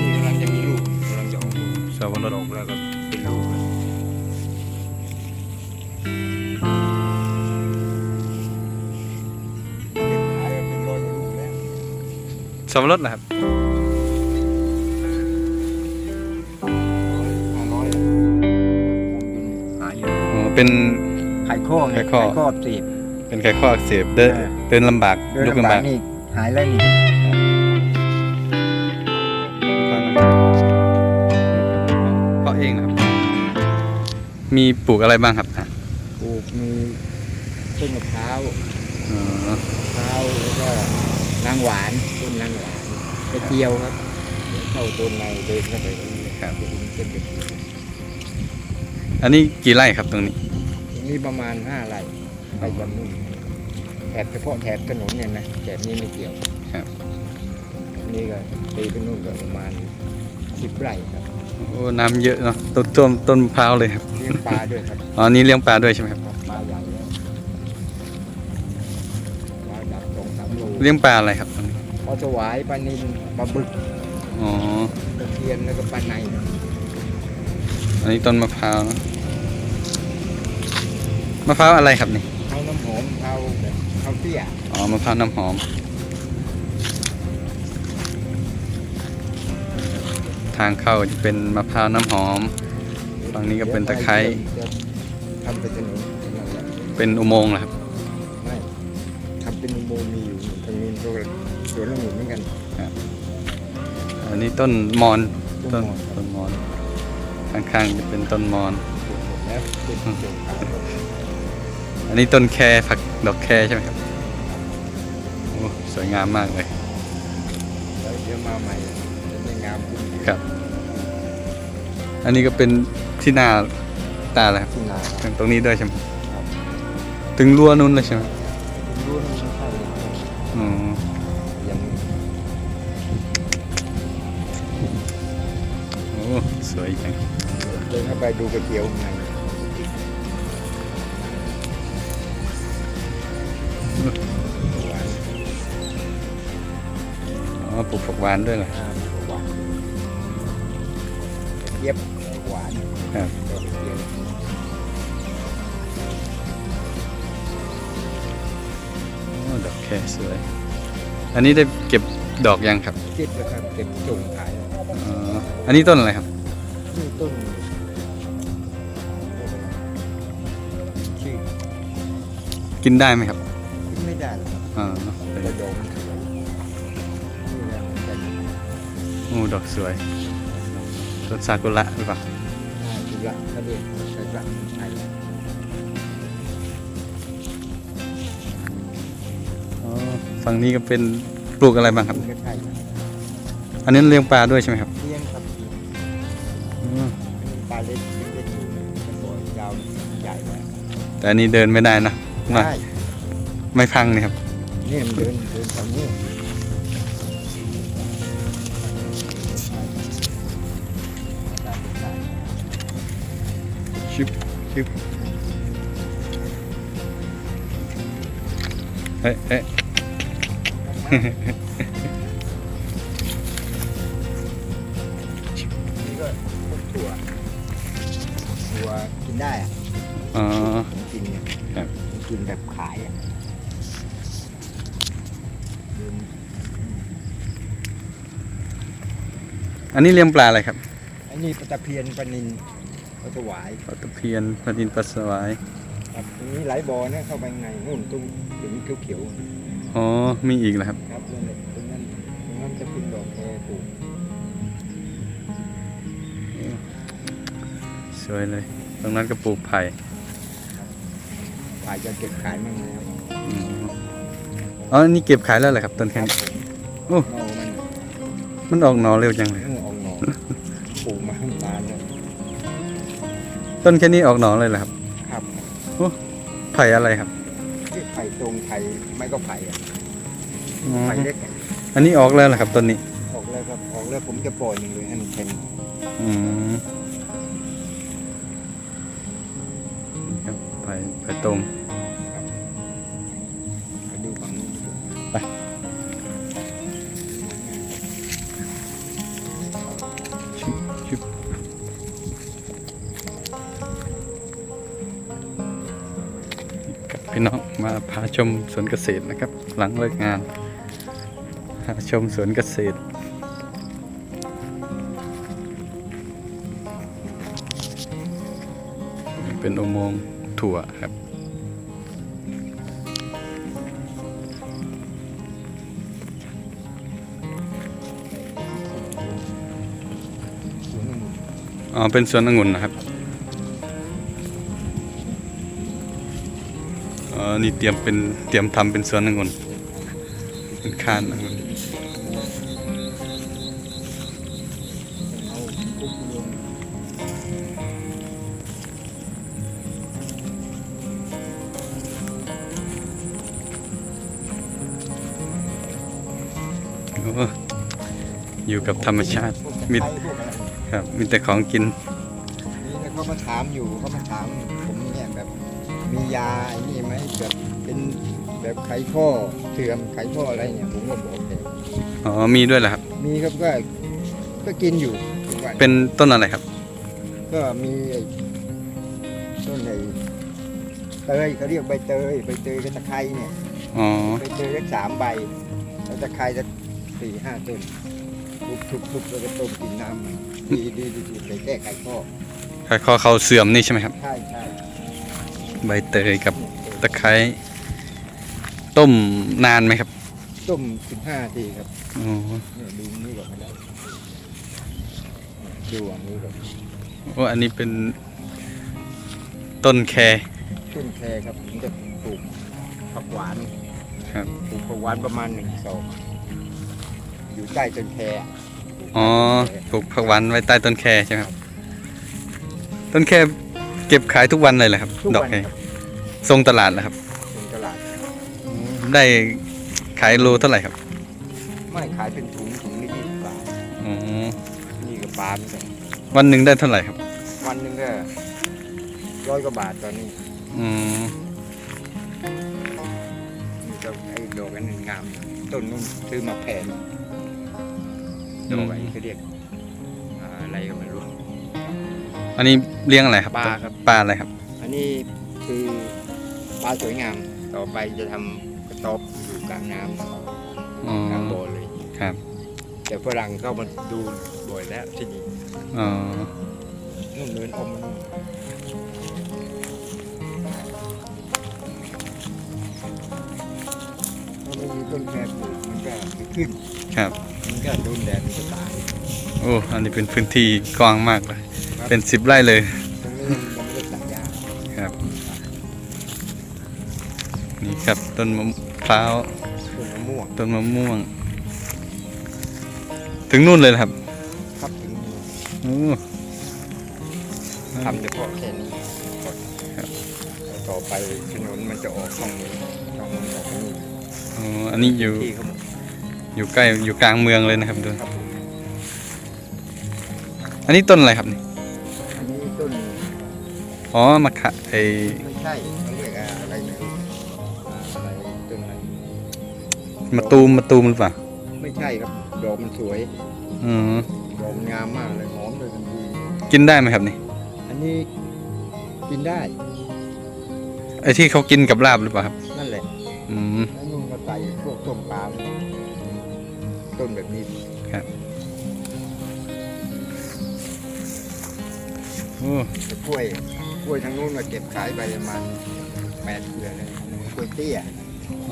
นี่กำลังจะมีลูกกำลังจะออกลูกสวรสออกแล้วก็เป็นลูกแล้วเก็บขายเป็นร้อยลูกแล้วสวรสเหรอครับห้าร้อยหายอยู่อ๋อ เป็น ไข่ข้อไงไข่ข้อข้อตีบ เป็นไขข้ออักเสบเดินเออเดินลำบากเดินลุกลำลำบาบากกนี่หายแล้วนี่ มีปลูกอะไรบ้างครับอะปลูกมีต้นมะพร้าวอ๋อมะพร้าวแล้วก็นางหวานต้นนางหวานกระเจียวครับเดี๋ยวเข้าต้นในเดินเข้าไปตรงนี้ครับจะเป็นต้นกระเจียวอันนี้กี่ไร่ครับตรงนี้ ตรงนี้ประมาณห้าไร่ไปบำรุงแถบเฉพาะแถบถนนเนี่ยนะแถบนี้ไม่เกี่ยวครับอันนี่ก็ตีไปนู่นก็ประมาณสิบไร่ครับ โอ้น้ำเยอะเนาะต้นต้นต้นมะพร้าวเลยครับเลี้ยงปลาด้วยครับอ๋อนี่เลี้ยงปลาด้วยใช่ไหมครับครับปลาใหญ่แล้วปลาดับสองสามโลเลี้ยงปลาอะไรครับตรงนี้ปลาสวายปลานิลปลาบึกอ๋อตะเพียนแล้วก็ปลาในอันนี้ต้นมะพร้าวเนอะมะพร้าวอะไรครับนี่ เอาน้ำหอมเอาแบบเอาเตี้ย อ๋อมะพร้าวน้ำหอม ทางเข้าจะเป็นมะพร้าวน้ำหอม ฝั่งนี้ก็เป็นตะไคร้จะทำเป็นถนนนั่นแหละเป็นอุโมงค์เหรอครับไม่ทำเป็นอุโมงค์มีอยู่ทางนู้นก็สวนองุ่นเหมือนกันอันนี้ต้นมอนต้ต้นนมอนต้นมอนข้างๆจะเป็นต้นมอนปลูกหมดแล้วเป็นปลูกขายหมดอันนี้ต้นแครผักดอกแครใช่ไหมครับโอ้สวยงามมากเลยแล้วเดี๋ยวมาใหม่จะได้ งามขึ้นครับ อันนี้ก็เป็นที่นาตาแหละครับที่นาครับตรงนี้ด้วยใช่ไหมครับถึงรั้วนู้นเลยใช่ไหมผมรู้ว่ามันไม่ใช่เลยอ๋อยังโอ้สวยจังเดินเข้าไปดูกระเจียวข้างในหวานอ๋อปลูกผักหวานด้วยเหรอ อ่าหวานเย็บหวานครับ ดอกกระเจียวโอ้ดอกแครสวย อันนี้ได้เก็บดอกยังครับเก็บแล้วครับเก็บส่งขายอ๋ออันนี้ต้นอะไรครับนี่ต้นชื่อกินได้ไหมครับไม่ได้หรอกครับอ๋อแต่ดอกมันสวยนี่แหละมันเป็นโอ้ดอกสวย ต้นซากุระหรือเปล่าจุละเขาเรียกซากุระไทยฝั่งนี้ก็เป็นปลูกอะไรบ้างครับ ก็ใช่อันนี้เลี้ยงปลาด้วยใช่ไหมครับเลี้ยงครับปลาเล็กเล็กตัวยาวใหญ่แล้วแต่อันนี้เดินไม่ได้นะน่ะใช่ไม่พังนี่ครับนี่มันเดินเดินทางนี้ ชิบชิบเอ๊ะเอ๊ะนี่ก็พวกถั่วถั่วกินได้อะอ๋อ ผมกินเนี่ยครับ ผมกินแบบขายอะเดินอันนี้เลี้ยงปลาอะไรครับอันนี้ปลาตะเพียนปลานิน ปลาถวายปลาตะเพียนปลาดินปลาสวายครับมีหลายบ่อนะเข้าไปข้างในนู่นตรงถึงเขียวอ๋อมีอีกเหรอครับๆครับนั่นแหละตรงนั้นตรงนั้นจะเป็นดอกแคปลูกสวยเลย ตรงนั้นก็ปลูกไผ่ขายจะเก็บขายมั่งแล้วอืมอ๋ออันนี้เก็บขายแล้วเหรอครับต้นแค่นี้โอ้เมามันมันออกหนอเร็วจังเลยเพิ่งออกหน่อปลูกมาตั้งนานแล้ว ต้นแค่นี้ออกหนอเลยเหรอครับครับไผ่อะไรครับที่ไผ่ตรงไผ่ไม่ก็ไผ่อะอ๋อไผ่เล็กอะอันนี้ออกแล้วเหรอครับต้นนี้ออกแล้วครับออกแล้วผมจะปล่อยหนึ่งเลยให้มันเค็มอืมนี่ครับไผ่ไผ่ตรง พาชมสวนเกษตรนะครับ หลังเลิกงานพาชมสวนเกษตร เป็นอุโมงค์ถั่วครับอ๋อเป็นสวนองุ่นนะครับ นี่เตรียมเป็นเตรียมทำเป็นสวนองุ่นเป็นคานองุ่นอยู่กับธรรมชาติพวกตะมีคร้พวกอะไรครับมีแต่ของกินนี่เขามาถามอยู่เขามาถาม มียาไอ้นี่ไหมแบบเป็นแบบไขข้อเสื่อมไขข้ออะไรเนี่ยผมก็บอกเลยอ๋อมีด้วยเหรอครับ มีครับก็ก็กินอยู่ทุกวันเป็นต้นอะไรครับ ก็มีไอ้ต้นไอ้เตยเขาเรียกใบเตยใบเตยกับตะไคร้เนี่ยอ๋อใบเตยสักสามใบแล้วตะไคร้สักสี่ห้าต้นทุบทุบทุบแล้วก็ต้มกินน้ำมันดีดีดีดีไปแก้ไขข้อไข่ข้อเขาเสื่อมนี่ใช่ไหมครับ ใช่ใช่ ใบเตยกับตะไคร้ต้มนานไหมครับ ต้มสิบห้าทีครับอ๋อเนี่ยดูนี่ก่อนก็ได้ดูอันนี้ก่อนโอ้อันนี้เป็นต้นแคต้นแครครับผมจะปลูกผักหวานครับปลูกผักหวานประมาณหนึ่งศอกอยู่ใต้ต้นแครอ๋อปลูกผักหวานไว้ใต้ต้นแคใช่ไหมครับต้นแค เก็บขายทุกวันเลยเหรอครับ ทุกดอกวันแคครับทรงตลาดเหรอครับตรงตลาดได้ขายโลเท่าไหร่ครับไม่ขายเป็นถุงถุงละยี่สิบบาทอ๋อนี่ก็ปลาเหมือนกันวันหนึ่งได้เท่าไหร่ครับวันหนึ่งก็ร้อยกว่าบาทตอนนี้อืมนี่ก็ไอ้ดอกอันหนึ่งงามต้นนู้นซื้อมาแพงดอกไอ้เขาเรียกอ่าอะไรก็ไม่รู้ อันนี้เลี้ยงอะไรครับปลาครับ ปลาอะไรครับ อันนี้คือปลาสวยงาม ต่อไปจะทำกระต๊อบอยู่กลางน้อ๋อำกลางบ่อเลย ครับแต่ฝรั่งเข้ามาดูบ่อยแล้วที่นี่อ๋อนู่นเดินออกมานู่นถ้าไม่มีต้นแครปลูกมันก็ไม่ขึ้น ครับ มันก็โดนแดดมันก็ตาย โอ้อันนี้เป็นพื้นที่กว้างมากเลยครับ เป็นสิบไร่เลยตรงนี้ยังไม่ได้ตัดหญ้าครับ นี่ครับต้นมะพร้าวต้นมะม่วงต้นมะม่วง ถึงนู่นเลยเหรอครับ ครับถึงโอ้ทำเฉพาะแค่นี้ก่อนครับแล้วต่อไปถนนมันจะออกช่องนี้ช่องนี้ออกนี่อ๋ออันนี้อยู่ที่เขาบอกอยู่ใกล้อยู่กลางเมืองเลยนะครับดูครับผมอันนี้ต้นอะไรครับนี่อันนี้ต้น อ๋อมะขะไอไม่ใช่เขาเรียกอะไรไม่รู้อะไรต้นอะไรมะตูมมะตูมหรือเปล่าไม่ใช่ครับดอกมันสวยอืมดอกมันงามมากเลยหอมเลยทันทีกินได้ไหมครับนี่อันนี้กินได้ไอที่เขากินกับลาบหรือเปล่าครับนั่นแหละอืม แล้วนุ่นก็ใส่พวกต้มปลาต้นแบบนี้โอ้แต่กล้วย กล้วยทางนู้นมาเก็บขายไปประมาณแปดเดือนเลยกล้วยเตี้ย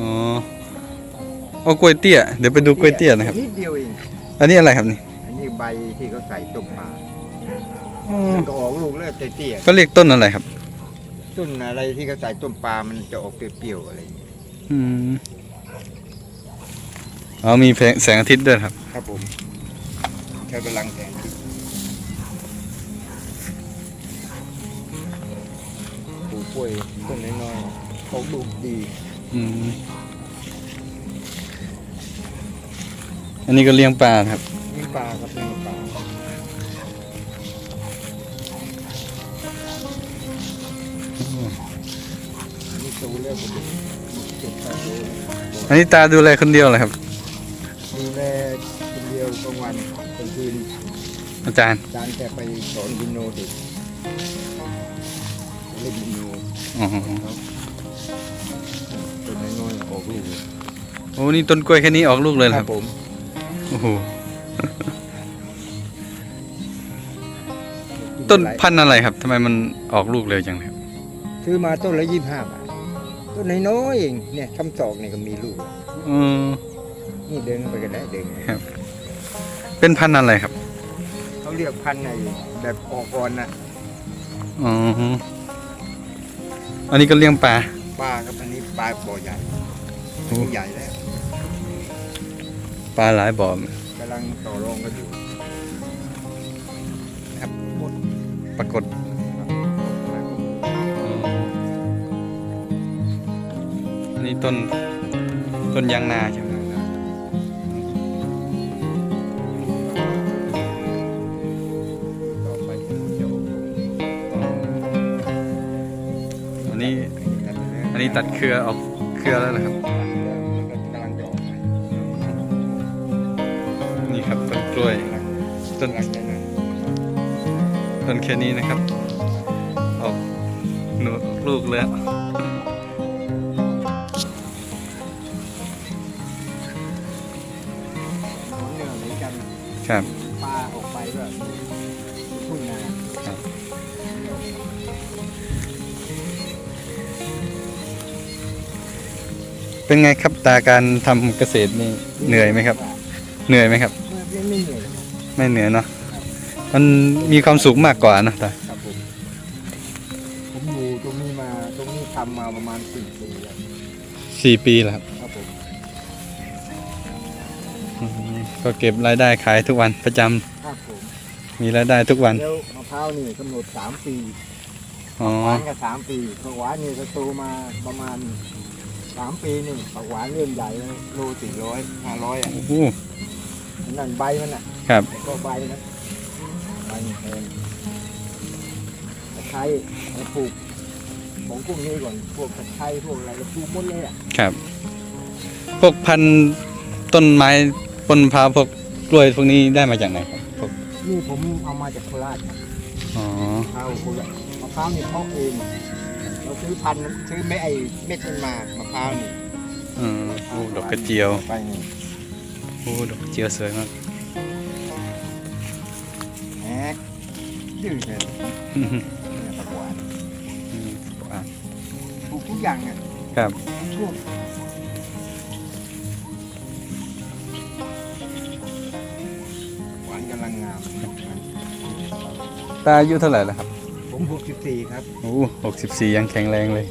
อ๋อโอ้กล้วยเตี้ย เดี๋ยวไปดูกล้วยเตี้ยนะครับนิดเดียวเองอันนี้อะไรครับนี่อันนี้ใบที่เขาใส่ต้มปลามันก็ออกลูกเลือดเตี้ยก็เรียกต้นอะไรครับๆต้นอะไรที่เขาใส่ต้มปลามันจะออกเปรี้ยวๆอะไรอย่างเงี้ยอืมอ๋อมีแสงแสงอาทิตย์ด้วยครับ ครับผมใช้พลังแสงอาทิตย์ ปลูกกล้วยต้นน้อยๆเขาลูกดี อืมอันนี้ก็เลี้ยงปลาครับนี่ปลาครับนี่ปลาอันนี้โตแล้วผมเก็บปลาโตอันนี้ตาดูแลคนเดียวเหรอครับ ดูแลคนเดียวกลางวันกลางคืนอาจารย์อาจารย์แกไปสอนบินโนเด็ก ต้นน้อยๆออกลูกเลยโอ้นี่ต้นกล้วยแค่นี้ออกลูกเลยเหรอครับผมโอ้โหต้นพันธุ์อะไรครับทำไมมันออกลูกเร็วจังเลยครับซื้อมาต้นละยี่สิบห้าบาทต้นน้อยๆเองเนี่ยคำศอกเนี่ยก็มีลูกแล้วอืมนี่เดินไปกันได้เดินเป็นพันธุ์อะไรครับ เขาเรียกพันธุ์ไอ้แบบออกก่อนนะอ๋อ อันนี้ก็เลี้ยงปลาปลาครับอันนี้ปลาบ่อใหญ่โอ้ใหญ่แล้วปลาหลายบ่อกำลังต่อรองกันอยู่ครับหมดปรากฏอันนี้ต้นต้นยางนาใช่ไหม นนี้ตัดเครือออกเครือแล้วนะครับ กำลังจะออกใหม่นี่ครับต้นกล้วยต้นกำลังจะนั่นต้นแค่นี้นะครับ ออกหนูลูกแล้ว ของเหนือเหมือนกันครับปลาออกไปก็ทุ่งนา เป็นไงครับตาการทำเกษตรนี่เหนื่อยไหมครับ เหนื่อยไหมครับ ไม่ไม่เหนื่อยหรอกครับไม่เหนื่อยเนาะมันมีความสุขมากกว่านะตาครับผมผมอยู่ตรงนี้มาตรงนี้ทำมาประมาณสี่ปีแล้วสี่ปีแล้วครับครับผมอืมก็เก็บรายได้ขายทุกวันประจำครับผมมีรายได้ทุกวันแล้วมะพร้าวนี่กำหนดสามปีอ๋อหวานก็สามปีผักหวานนี่ก็โตมาประมาณ สามปีนี่ผักหวานเริ่มใหญ่แล้วโลสี่ร้อยห้าร้อยอะโอ้โหนั่นใบมันอะครับก็ใบนะใบนี่แพงตะไคร้มาปลูกของพวกนี้ก่อนพวกตะไคร้พวกอะไรก็ปลูกหมดเลยอะครับ พวกพันธุ์ต้นไม้ต้นมะพร้าวพวกกล้วยพวกนี้ได้มาจากไหนครับพวกนี่ผมเอามาจากโคราชครับอ๋อมะพร้าวโคราชมะพร้าวนี่เพาะเองเรา ซื้อพันธุ์ซื้อไม่ไอเม็ดมันมามะพร้าวนี่อืมโอ้ดอกกระเจียวไปนี่โอ้ดอกกระเจียวสวยมากแฮกดื้อเลยอืมเนี่ยผักหวานอืมอะปลูกทุกอย่างอะครับช่วงหวานกำลังงามตาอายุเท่าไหร่แล้วครับ ผมหกสิบสี่ครับ โอ้หกสิบสี่ยังแข็งแรงเลย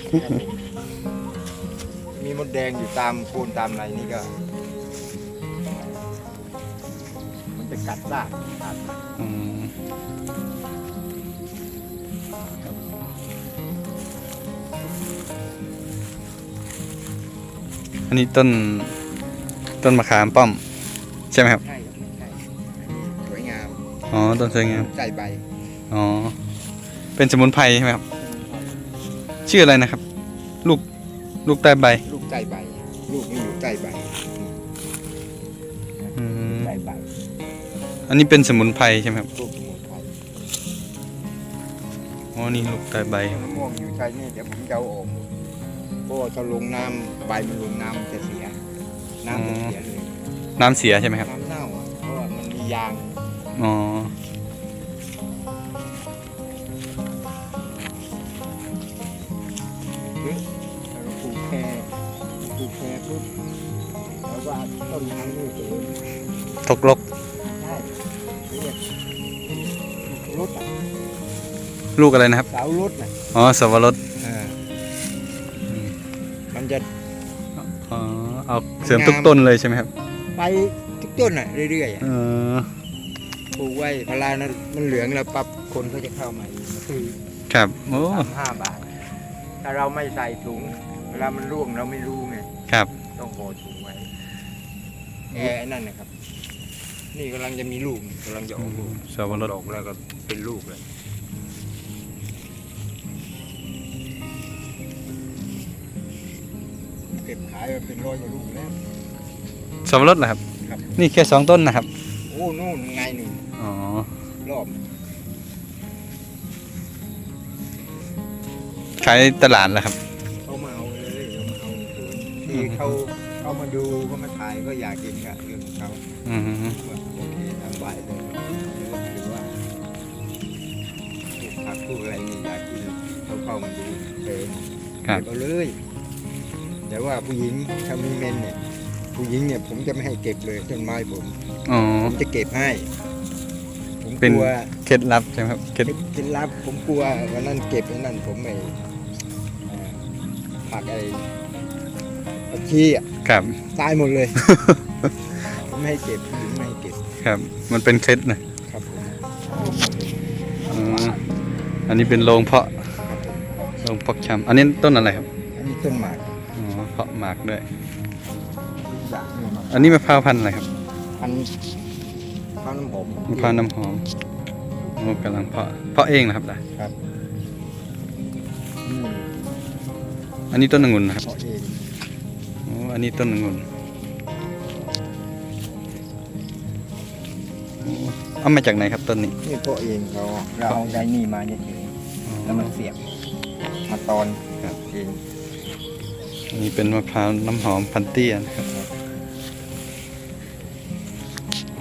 มีมดแดงอยู่ตามโคนตามอะไรนี่ก็ มันจะกัดได้กัดอืมครับอันนี้ต้นต้นมะขามป้อม ใช่ไหมครับ ใช่ครับใช่อันนี้สวยงาม อ๋อ ต้นสวยงามใจใบ อ๋อ เป็นสมุนไพรใช่ไหมครับ ชื่ออะไรนะครับ ลูกลูกใต้ใบ ลูกใจใบ ลูกนี่อยู่ใจใบอืมใจใบอันนี้เป็นสมุนไพรใช่ไหมครับลูกสมุนไพรอ๋อนี่ลูกใต้ใบมะม่วงอยู่ใจนี่เดี๋ยวผมจะเอาออกหมดเพราะว่าถ้าลงน้ำใบมันลงน้ำมันจะเสีย น้ำจะเสียเลยน้ำเสียใช่ไหมครับ น้ำเน่าอะเพราะว่ามันมียาง อ๋อ วก็ต้นไม้นี่เสริมทกลกใช่เรียกรถอะลูกอะไรนะครับเสารถน่ะอ๋อสวรสอ่าอืมมันจะอ๋อเอาเสริมทุกต้นเลยใช่ไหมครับไปทุกต้นอะเรื่อยๆอะเออปลูกไว้พลานั้นมันเหลืองแล้วปั๊บคนเขาจะเข้ามาอีกมาซื้อครับโอ้สามห้าบาท ถ้าเราไม่ใส่ถุง เวลามันร่วงเราไม่รู้ไงครับ ต้องห่อถุงไว้ แอร์ไอ้นั่นนะครับ นี่กำลังจะมีลูกกำลังจะออกลูกสวรสดอกแล้วก็เป็นลูกเลยเก็บขายมาเป็นร้อยกว่าลูกแล้วสวรสเหรอครับ ครับ นี่แค่สองต้นนะครับ โอ้นู่นไงหนึ่งอ๋อ รอบขายตลาดเหรอครับ เขามาเอาเลยเขามาเอาเขา เขามาดูเขามาถ่ายก็อยากกินกับเรื่องของเขาอืมว่าโอเคทำไหวเลยหรือว่าปลูกผักปลูกอะไรนี่อยากกินเขาเข้ามาดูเออครับ เก็บเอาเลยแต่ว่าผู้หญิงถ้ามีเมนเนี่ย ผู้หญิงเนี่ยผมจะไม่ให้เก็บเลยต้นไม้ผมอ๋อ ผมจะเก็บให้ ผมเป็กนลัว เคล็ดลับใช่ไหมครับเคล็ด เคล็ดลับผมกลัววันนั้นเก็บไอ้นั่นผมไม่เอ่อผักไอ้ ผักชีอะครับ ตายหมดเลยผมไม่ให้เก็บผู้หญิงไม่ให้เก็บครับ มันเป็นเคล็ดนะครับผมอืมอันนี้เป็นโรงเพาะโรงเพาะชำอันนี้ต้นอะไรครับอันนี้ต้นหมากอ๋อเพาะหมากด้วย ทุกอย่างนี่มาอันนี้มะพร้าวพันธุ์อะไรครับพันข้าวน้ำหอมมะพร้าวน้ำหอมโอ้กำลังเพาะเพาะเองนะครับล่ะอืมอันนี้ต้นองุ่นนะครับ เพาะเองโอ้อันนี้ต้นองุ่นโอ้เอามาจากไหนครับต้นนี้นี่เพาะเองเขาเราเอาไดนี่มาเฉยอ๋อๆแล้วมันเสียบมาตอนครับเองอันนี้เป็นมะพร้าวน้ำหอมพันเตี้ยนะครับ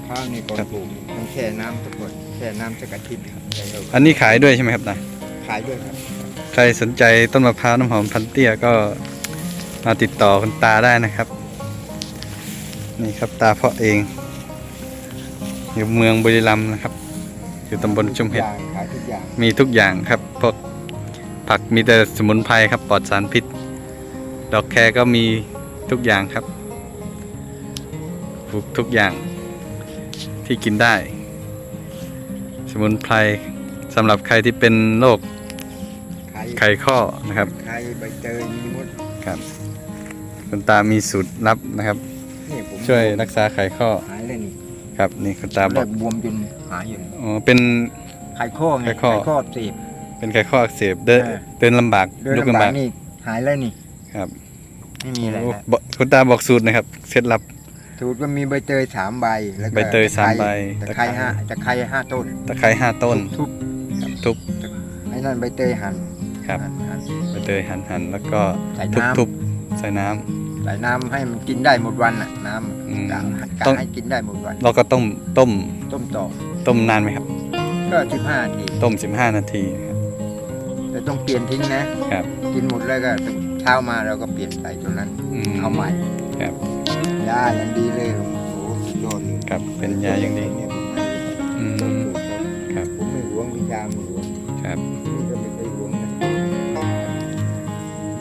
ข้าวนี่ก่อนครับปลูกต้องแช่น้ำสักคนแช่น้ำสักอาทิตย์ครับแล้วก็อันนี้ขายด้วยใช่ไหมครับนายขายด้วยครับ ใครสนใจต้นมะพร้าวน้ำหอมพันเตี้ยก็ มาติดต่อคุณตาได้นะครับ นี่ครับตาเพาะเอง อยู่เมืองบุรีรัมย์นะครับ อยู่ตำบลชุมเห็ดทุกอย่างขายทุกอย่างมีทุกอย่างครับพวกผักมีแต่สมุนไพรครับปลอดสารพิษ ดอกแครก็มีทุกอย่างครับปลูกทุกอย่างที่กินได้ สมุนไพรสำหรับใครที่เป็นโรคขายไขข้อนะครับ ขายใบเตยมีหมด ครับ คุณตามีสูตรลับนะครับ นี่ผมช่วยรักษาไขข้อหายเลยนี่ครับนี่คุณตาบเลิอกกบวมจนหายอยู่นี่อ๋อเป็น ไขข้อไงไขข้อ ข้อเสีบเป็นไขข้ออักเสบเดินเออ เดินลำบากเดินลุกลำลำบาบากกนี่หายแล้วนี่ครับไม่มีอะไรโอ้แล้วบอกคุณตาบอกสูตรหนะครับเคล็ดลับ สูตรก็มีใบเตยสามใบแล้วก็ใบเตยสามใบตะไคร้ ห้าตะไคร้ห้าต้นตะไคร้ห้าต้นทุบทุบ ไอ้นั่นใบเตยหั่นครับ หั่นหั่น ใบเตยหั่นหั่นแล้วก็ใส่ทุบน้ำ ทุบ ใส่น้ำ ใส่น้ำให้มันกินได้หมดวันน่ะน้อืมำกะกะต้อง ให้กินได้หมดวัน เราก็ต้มต้มต้มต่อต้มนานไหมครับ ก็สิบห้าทีต้ม 15 นาทีครับ แต่ต้องเปลี่ยนทิ้งนะครับ กินหมดแล้วก็เช้ามาเราก็เปลี่ยนใส่ตัวนั้นอืม เอาใหม่ครับ ยาอย่างดีเลยโอ้โหสุดยอดเลยครับเป็นยาอย่างดี เนี่ยผมให้อืมต้นสูตรเขาครับ ผมไม่หวงวิชาไม่หวง ครับ นี่ก็ไม่เคยหวงนะ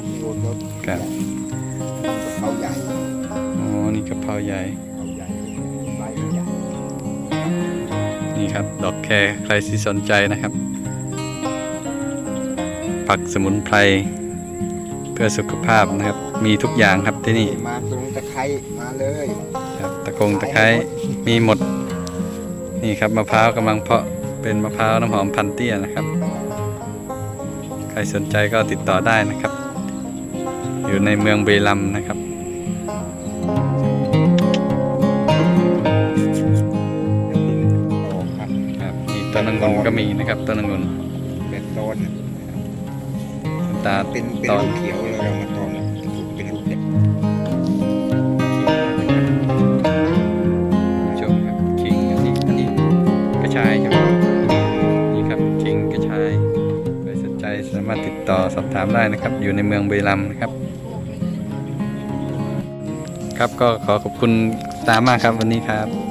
นี่โอนรถครับ ใหญ่เขาใหญ่ใบมันใหญ่ นี่ครับ ดอกแครใครที่สนใจนะครับ ผักสมุนไพร เพื่อสุขภาพนะครับ มีทุกอย่างครับที่นี่ มาตรงตะไคร้มาเลยครับตะกงตะไคร้มีหมด นี่ครับมะพร้าวกำลังเพาะเป็นมะพร้าวน้ำหอมพันเตี้ยนะครับ ใครสนใจก็ติดต่อได้นะครับ อยู่ในเมืองบุรีรัมย์นะครับ นี่ต้นองุ่นก็มีนะครับต้นองุ่นเป็นตอนน่ะตาเป็นเป็นตอนลูกเขียวเลยเรามาตอนน่ะเป็นลูกเด็กชมครับขิงอันนี้อันนี้กระชายใช่ไหมนี่ครับขิงกระชายใครสนใจสามารถติดต่อสอบถามได้นะครับ อยู่ในเมืองบุรีรัมย์นะครับ ครับก็ขอขอบคุณตามากครับวันนี้ครับ